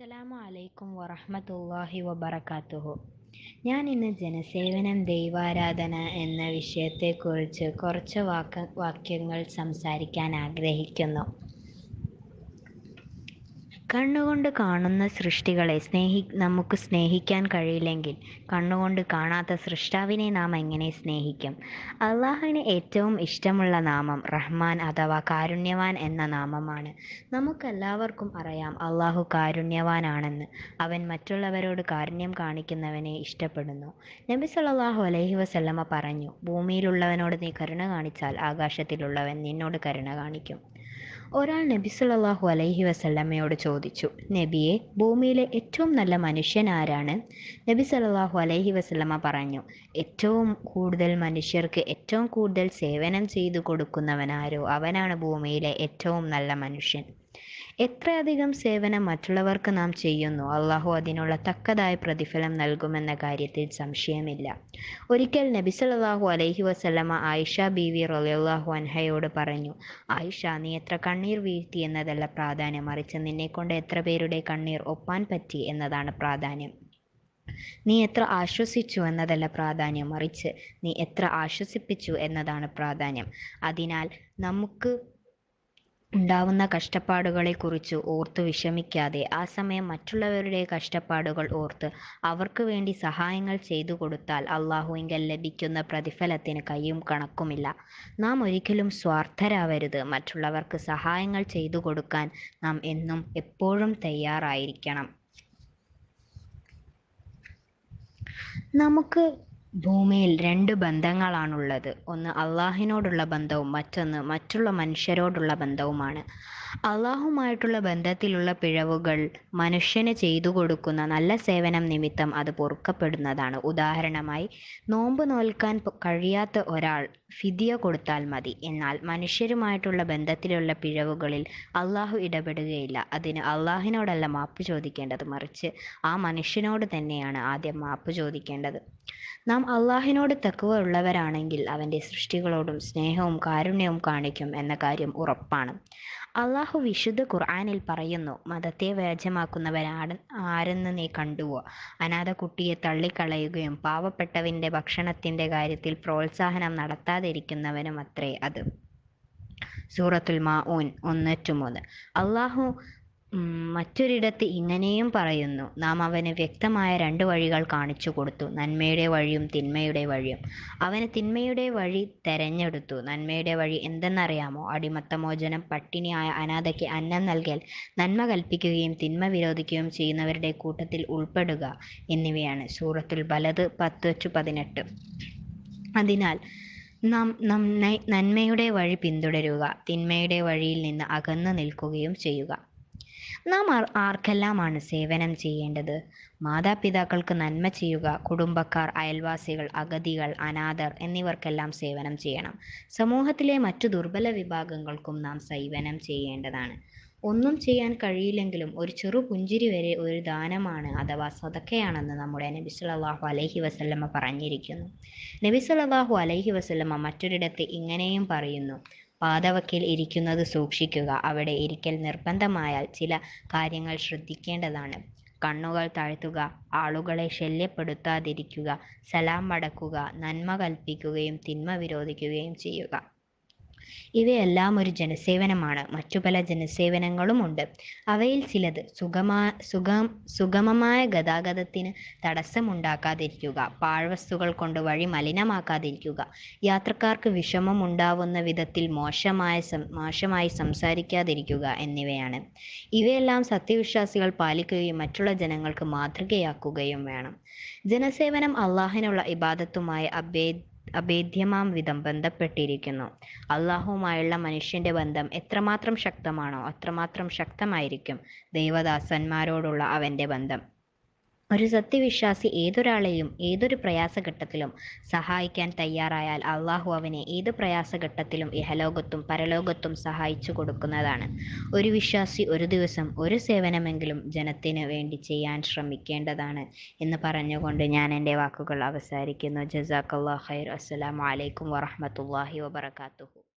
അസ്സലാമു അലൈക്കും വറഹ്മത്തുള്ളാഹി വബറകാതുഹു ഞാൻ ഇന്ന് ജനസേവനം ദൈവാരാധന എന്ന വിഷയത്തെക്കുറിച്ച് കുറച്ച് വാക്ക വാക്യങ്ങൾ സംസാരിക്കാൻ ആഗ്രഹിക്കുന്നു. കണ്ണുകൊണ്ട് കാണുന്ന സൃഷ്ടികളെ സ്നേഹി നമുക്ക് സ്നേഹിക്കാൻ കഴിയില്ലെങ്കിൽ കണ്ണുകൊണ്ട് കാണാത്ത സൃഷ്ടാവിനെ നാം എങ്ങനെ സ്നേഹിക്കും? അള്ളാഹുവിന് ഏറ്റവും ഇഷ്ടമുള്ള നാമം റഹ്മാൻ അഥവാ കാരുണ്യവാൻ എന്ന നാമമാണ്. നമുക്കെല്ലാവർക്കും അറിയാം അള്ളാഹു കാരുണ്യവാനാണെന്ന്. അവൻ മറ്റുള്ളവരോട് കാരുണ്യം കാണിക്കുന്നവനെ ഇഷ്ടപ്പെടുന്നു. നബി സല്ലല്ലാഹു അലൈഹി വസല്ലമ പറഞ്ഞു ഭൂമിയിലുള്ളവനോട് നീ കരുണ കാണിച്ചാൽ ആകാശത്തിലുള്ളവൻ നിന്നോട് കരുണ കാണിക്കും. ഒരാൾ നബി സല്ലല്ലാഹു അലൈഹി വസല്ലമയോട് ചോദിച്ചു നബിയെ ഭൂമിയിലെ ഏറ്റവും നല്ല മനുഷ്യൻ ആരാണ്? നബി സല്ലല്ലാഹു അലൈഹി വസല്ലമ പറഞ്ഞു ഏറ്റവും കൂടുതൽ മനുഷ്യർക്ക് ഏറ്റവും കൂടുതൽ സേവനം ചെയ്തു കൊടുക്കുന്നവനാരോ? അവനാണ് ഭൂമിയിലെ ഏറ്റവും നല്ല മനുഷ്യൻ. എത്രയധികം സേവനം മറ്റുള്ളവർക്ക് നാം ചെയ്യുന്നു? അള്ളാഹു അതിനുള്ള തക്കതായ പ്രതിഫലം നൽകുമെന്ന കാര്യത്തിൽ സംശയമില്ല. ഒരിക്കൽ നബി സല്ലല്ലാഹു അലൈഹി വസല്ലമ ആയിഷ ബീവി റളിയല്ലാഹു അൻഹയോട് പറഞ്ഞു ആയിഷ നീ എത്ര കണ്ണീർ വീഴ്ത്തി എന്നതല്ല പ്രാധാന്യം. മറിച്ച് നിന്നെക്കൊണ്ട് എത്ര പേരുടെ കണ്ണീർ ഒപ്പാൻ പറ്റി എന്നതാണ് പ്രാധാന്യം. നീ എത്ര ആശ്വസിച്ചു എന്നതല്ല പ്രാധാന്യം. മറിച്ച് നീ എത്ര ആശ്വസിപ്പിച്ചു എന്നതാണ് പ്രാധാന്യം. അതിനാൽ നമുക്ക് ഉണ്ടാവുന്ന കഷ്ടപ്പാടുകളെക്കുറിച്ച് ഓർത്ത് വിഷമിക്കാതെ ആ സമയം മറ്റുള്ളവരുടെ കഷ്ടപ്പാടുകൾ ഓർത്ത് അവർക്ക് വേണ്ടി സഹായങ്ങൾ ചെയ്തു കൊടുത്താൽ അള്ളാഹുവിങ്കൽ ലഭിക്കുന്ന പ്രതിഫലത്തിന് കൈയും കണക്കുമില്ല. നാം ഒരിക്കലും സ്വാർത്ഥരാവരുത്. മറ്റുള്ളവർക്ക് സഹായങ്ങൾ ചെയ്തു കൊടുക്കാൻ നാം എന്നും എപ്പോഴും തയ്യാറായിരിക്കണം. നമുക്ക് ഭൂമിയിൽ രണ്ട് ബന്ധങ്ങളാണുള്ളത്. ഒന്ന് അള്ളാഹിനോടുള്ള ബന്ധവും മറ്റൊന്ന് മറ്റുള്ള മനുഷ്യരോടുള്ള ബന്ധവുമാണ്. അള്ളാഹുമായിട്ടുള്ള ബന്ധത്തിലുള്ള പിഴവുകൾ മനുഷ്യന് ചെയ്തു കൊടുക്കുന്ന നല്ല സേവനം നിമിത്തം അത് പൊറുക്കപ്പെടുന്നതാണ്. ഉദാഹരണമായി നോമ്പ് നോൽക്കാൻ കഴിയാത്ത ഒരാൾ ഫിദിയ കൊടുത്താൽ മതി. എന്നാൽ മനുഷ്യരുമായിട്ടുള്ള ബന്ധത്തിലുള്ള പിഴവുകളിൽ അള്ളാഹു ഇടപെടുകയില്ല. അതിന് അള്ളാഹിനോടല്ല മാപ്പ് ചോദിക്കേണ്ടത്. മറിച്ച് ആ മനുഷ്യനോട് തന്നെയാണ് ആദ്യം മാപ്പ് ചോദിക്കേണ്ടത്. നാം അള്ളാഹിനോട് തക്കുവ ഉള്ളവരാണെങ്കിൽ അവന്റെ സൃഷ്ടികളോടും സ്നേഹവും കാരുണ്യവും കാണിക്കും എന്ന കാര്യം ഉറപ്പാണ്. അള്ളാഹു വിശുദ്ധ ഖുർആാനിൽ പറയുന്നു മതത്തെ വ്യാജമാക്കുന്നവരാണ് ആരെന്ന് നീ കണ്ടുവോ? അനാഥ കുട്ടിയെ തള്ളിക്കളയുകയും പാവപ്പെട്ടവന്റെ ഭക്ഷണത്തിന്റെ കാര്യത്തിൽ പ്രോത്സാഹനം നടത്താതിരിക്കുന്നവനും അത്രേ അത്. സൂറത്തുൽ മാഊൻ ഒന്ന് ടു മൂന്ന്. അള്ളാഹു മറ്റൊരിടത്ത് ഇങ്ങനെയും പറയുന്നു. നാം അവന് വ്യക്തമായ രണ്ട് വഴികൾ കാണിച്ചു കൊടുത്തു. നന്മയുടെ വഴിയും തിന്മയുടെ വഴിയും. അവന് തിന്മയുടെ വഴി തെരഞ്ഞെടുത്തു. നന്മയുടെ വഴി എന്തെന്നറിയാമോ? അടിമത്തമോചനം പട്ടിണിയായ അനാഥയ്ക്ക് അന്നം നൽകൽ നന്മ കൽപ്പിക്കുകയും തിന്മ വിരോധിക്കുകയും ചെയ്യുന്നവരുടെ കൂട്ടത്തിൽ ഉൾപ്പെടുക എന്നിവയാണ്. സൂറത്തുൽ ബലത് പത്ത് ടു പതിനെട്ട്. അതിനാൽ നാം നന്മയുടെ വഴി പിന്തുടരുക. തിന്മയുടെ വഴിയിൽ നിന്ന് അകന്നു നിൽക്കുകയും ചെയ്യുക. നാം ആർക്കെല്ലാമാണ് സേവനം ചെയ്യേണ്ടത്? മാതാപിതാക്കൾക്ക് നന്മ ചെയ്യുക കുടുംബക്കാർ അയൽവാസികൾ അഗതികൾ അനാഥർ എന്നിവർക്കെല്ലാം സേവനം ചെയ്യണം. സമൂഹത്തിലെ മറ്റു ദുർബല വിഭാഗങ്ങൾക്കും നാം സേവനം ചെയ്യേണ്ടതാണ്. ഒന്നും ചെയ്യാൻ കഴിയില്ലെങ്കിലും ഒരു ചെറു പുഞ്ചിരി വരെ ഒരു ദാനമാണ് അഥവാ സതക്കയാണെന്ന് നമ്മുടെ നബി സല്ലല്ലാഹു അലൈഹി വസല്ലമ്മ പറഞ്ഞിരിക്കുന്നു. നബി സല്ലല്ലാഹു അലൈഹി വസല്ലമ്മ മറ്റൊരിടത്ത് ഇങ്ങനെയും പറയുന്നു. പാതവക്കിൽ ഇരിക്കുന്നത് സൂക്ഷിക്കുക. അവിടെ ഇരിക്കൽ നിർബന്ധമായാൽ ചില കാര്യങ്ങൾ ശ്രദ്ധിക്കേണ്ടതാണ്. കണ്ണുകൾ താഴ്ത്തുക ആളുകളെ ശല്യപ്പെടുത്താതിരിക്കുക സലാം മടക്കുക നന്മ കൽപ്പിക്കുകയും തിന്മ വിരോധിക്കുകയും ചെയ്യുക. ഇവയെല്ലാം ഒരു ജനസേവനമാണ്. മറ്റു പല ജനസേവനങ്ങളുമുണ്ട് അവയിൽ ചിലത് സുഗമാ സുഗം സുഗമമായ ഗതാഗതത്തിന് തടസ്സമുണ്ടാക്കാതിരിക്കുക പാഴ്വസ്തുക്കൾ കൊണ്ട് വഴി മലിനമാക്കാതിരിക്കുക യാത്രക്കാർക്ക് വിഷമം ഉണ്ടാവുന്ന വിധത്തിൽ മോശമായ മോശമായി സംസാരിക്കാതിരിക്കുക എന്നിവയാണ്. ഇവയെല്ലാം സത്യവിശ്വാസികൾ പാലിക്കുകയും മറ്റുള്ള ജനങ്ങൾക്ക് മാതൃകയാക്കുകയും വേണം. ജനസേവനം അള്ളാഹിനുള്ള ഇബാദത്തുമായി അഭേദ് അഭേദ്യമാം വിധം ബന്ധപ്പെട്ടിരിക്കുന്നു. അള്ളാഹുവുമായുള്ള മനുഷ്യന്റെ ബന്ധം എത്രമാത്രം ശക്തമാണോ അത്രമാത്രം ശക്തമായിരിക്കും ദൈവദാസന്മാരോടുള്ള അവന്റെ ബന്ധം. ഒരു സത്യവിശ്വാസി ഏതൊരാളെയും ഏതൊരു പ്രയാസഘട്ടത്തിലും സഹായിക്കാൻ തയ്യാറായാൽ അള്ളാഹു അവനെ ഏത് പ്രയാസഘട്ടത്തിലും ഇഹലോകത്തും പരലോകത്തും സഹായിച്ചു കൊടുക്കുന്നതാണ്. ഒരു വിശ്വാസി ഒരു ദിവസം ഒരു സേവനമെങ്കിലും ജനത്തിന് വേണ്ടി ചെയ്യാൻ ശ്രമിക്കേണ്ടതാണ് എന്ന് പറഞ്ഞുകൊണ്ട് ഞാൻ എന്റെ വാക്കുകൾ അവസാനിക്കുന്നു. ജസാഖല്ലാ ഖൈർ. അസ്സലാമു അലൈക്കും വറഹ്മത്തുള്ളാഹി വബറകാതുഹു.